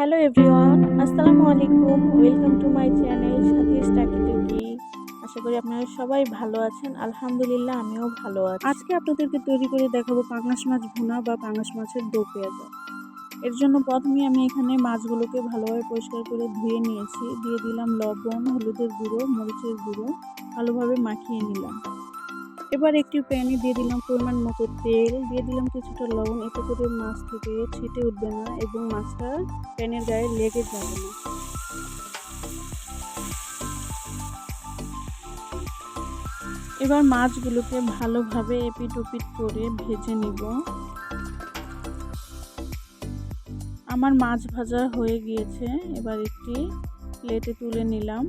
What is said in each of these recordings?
Hello everyone, আসসালামু আলাইকুম। Welcome to my channel সাথী টাকি টুকি। আশা করি আপনারা সবাই ভালো আছেন। আলহামদুলিল্লাহ, আমিও ভালো আছি। আজকে আপনাদেরকে তৈরি করে দেখাবো পাঙাশ মাছ ভুনা বা পাঙাশ মাছের দো পেঁয়াজা। এর জন্য প্রথমে আমি এখানে মাছগুলোকে ভালোভাবে পরিষ্কার করে ধুয়ে নিয়েছি। দিয়ে দিলাম লবণ, হলুদের গুঁড়ো, মরিচের গুঁড়ো, ভালোভাবে মাখিয়ে নিলাম। এবার একটি প্যানে দিয়ে দিলাম পরিমাণ মতো তেল, দিয়ে দিলাম কিছুটা লবণ, এতে করে মাছ থেকে ছিটে উঠবে না এবং মাছটা প্যানের গায়ে লেগে যাবে না। এবার মাছগুলোকে ভালোভাবে এপিট ওপিট করে ভেজে নিব। আমার মাছ ভাজা হয়ে গিয়েছে, এবার একটি প্লেটে তুলে নিলাম।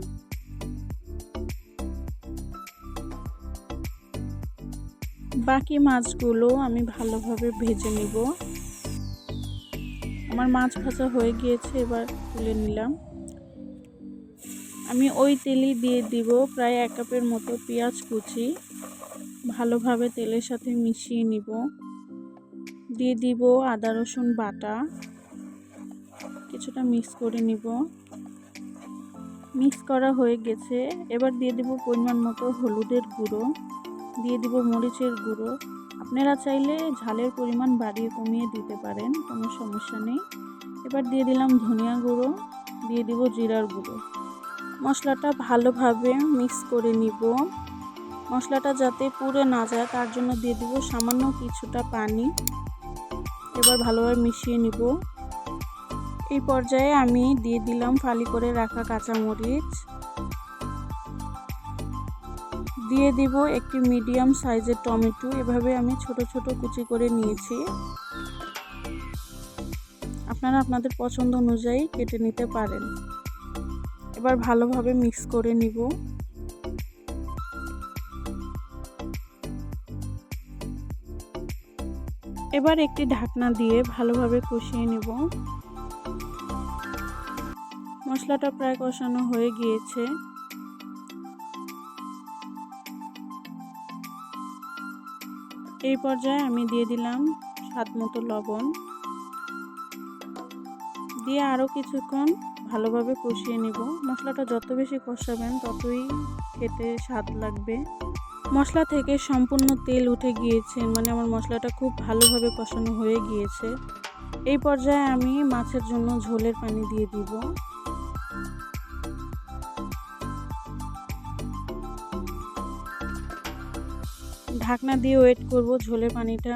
বাকি মাছগুলো আমি ভালোভাবে ভেজে নিব। আমার মাছ ভাজা হয়ে গিয়েছে, এবার তুলে নিলাম। আমি ওই তেলই দিয়ে দিব প্রায় এক কাপের মতো পেঁয়াজ কুচি। ভালোভাবে তেলের সাথে মিশিয়ে নিব। দিয়ে দিব আদা, রসুন বাটা। কিছুটা মিক্স করে নিব। মিক্স করা হয়ে গেছে। এবার দিয়ে দিব পরিমাণ মতো হলুদের গুঁড়ো। দিয়ে দিব মরিচের গুঁড়ো। আপনারা চাইলে ঝালের পরিমাণ বাড়িয়ে কমিয়ে দিতে পারেন, কোনো সমস্যা নেই। এবার দিয়ে দিলাম ধনিয়া গুঁড়ো, দিয়ে দিব জিরার গুঁড়ো। মশলাটা ভালোভাবে মিক্স করে নিব। মশলাটা যাতে পুড়ে না যায়, তার জন্য দিয়ে দিব সামান্য কিছুটা পানি। এবার ভালোভাবে মিশিয়ে নিব। এই পর্যায়ে আমি দিয়ে দিলাম ফালি করে রাখা কাঁচামরিচ। দিয়ে দিব একটি মিডিয়াম সাইজের টমেটো। এভাবে আমি ছোট ছোট কুচি করে নিয়েছি। আপনারা আপনাদের পছন্দ অনুযায়ী কেটে নিতে পারেন। এবার ভালোভাবে মিক্স করে নিব। এবার একটি ঢাকনা দিয়ে ভালোভাবে কষিয়ে নেব। মশলাটা প্রায় কষানো হয়ে গিয়েছে। এই পর্যায়ে আমি দিয়ে দিলাম স্বাদ মতো লবণ। দিয়ে আরও কিছুক্ষণ ভালোভাবে কষিয়ে নেব। মশলাটা যত বেশি কষাবেন ততই খেতে স্বাদ লাগবে। মশলা থেকে সম্পূর্ণ তেল উঠে গিয়েছে মানে আমার মশলাটা খুব ভালোভাবে কষানো হয়ে গিয়েছে। এই পর্যায়ে আমি মাছের জন্য ঝোলের পানি দিয়ে দিব। ঢাকনা দিয়ে ওয়েট করব ঝোলের পানিটা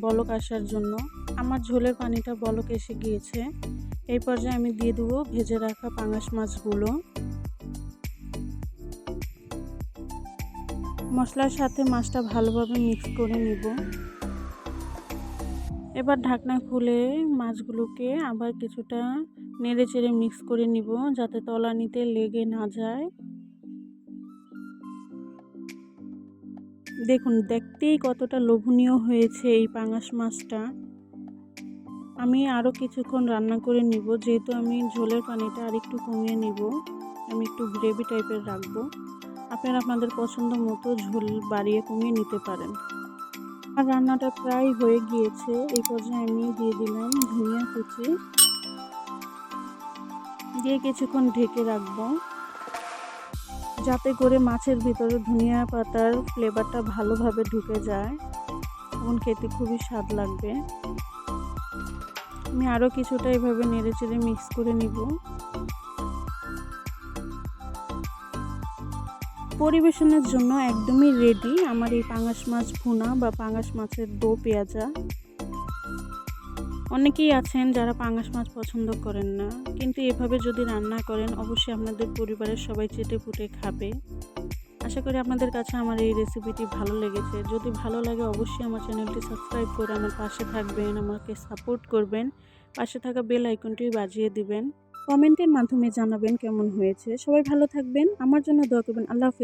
বলক আসার জন্য। আমার ঝোলের পানিটা বলক এসে গিয়েছে। এই পর্যায়ে আমি দিয়ে দেবো ভেজে রাখা পাঙাশ মাছগুলো। মশলার সাথে মাছটা ভালোভাবে মিক্স করে নিব। এবার ঢাকনা খুলে মাছগুলোকে আবার কিছুটা নেড়ে চেড়ে মিক্স করে নিব, যাতে তলানিতে লেগে না যায়। দেখুন, দেখতেই কতটা লোভনীয় হয়েছে এই পাঙাশ মাছটা। আমি আরও কিছুক্ষণ রান্না করে নিব, যেহেতু আমি ঝোলের পানিটা আর একটু কমিয়ে নিব। আমি একটু গ্রেভি টাইপের রাখব। আপনারা আপনাদের পছন্দ মতো ঝোল বাড়িয়ে কমিয়ে নিতে পারেন। আর রান্নাটা প্রায় হয়ে গিয়েছে। এই পর্যায়ে আমি দিয়ে দিলাম ধনিয়া কুচি। দিয়ে কিছুক্ষণ ঢেকে রাখব। যাতে করে মাছের ভিতরে ধনিয়া পাতার ফ্লেভারটা ভালোভাবে ঢুকে যায়। তখন খেতে খুবই স্বাদ লাগবে। আমি আরও কিছুটা এভাবে নেড়ে চেড়ে মিক্স করে নিব। পরিবেশনের জন্য একদমই রেডি আমার এই পাঙাশ মাছ ভুনা বা পাঙাশ মাছের দো পেঁয়াজা। অনেকেই আছেন যারা পাঙাশ মাছ পছন্দ করেন না, কিন্তু এভাবে যদি রান্না করেন, অবশ্যই আপনাদের পরিবারের সবাই চেটে পুটে খাবে। আশা করি আপনাদের কাছে আমার এই রেসিপিটি ভালো লেগেছে। যদি ভালো লাগে, অবশ্যই আমার চ্যানেলটি সাবস্ক্রাইব করে আমার পাশে থাকবেন, আমাকে সাপোর্ট করবেন। পাশে থাকা বেল আইকনটি বাজিয়ে দিবেন। কমেন্টের মাধ্যমে জানাবেন কেমন হয়েছে। সবাই ভালো থাকবেন। আমার জন্য দোয়া করবেন। আল্লাহ হাফিজ।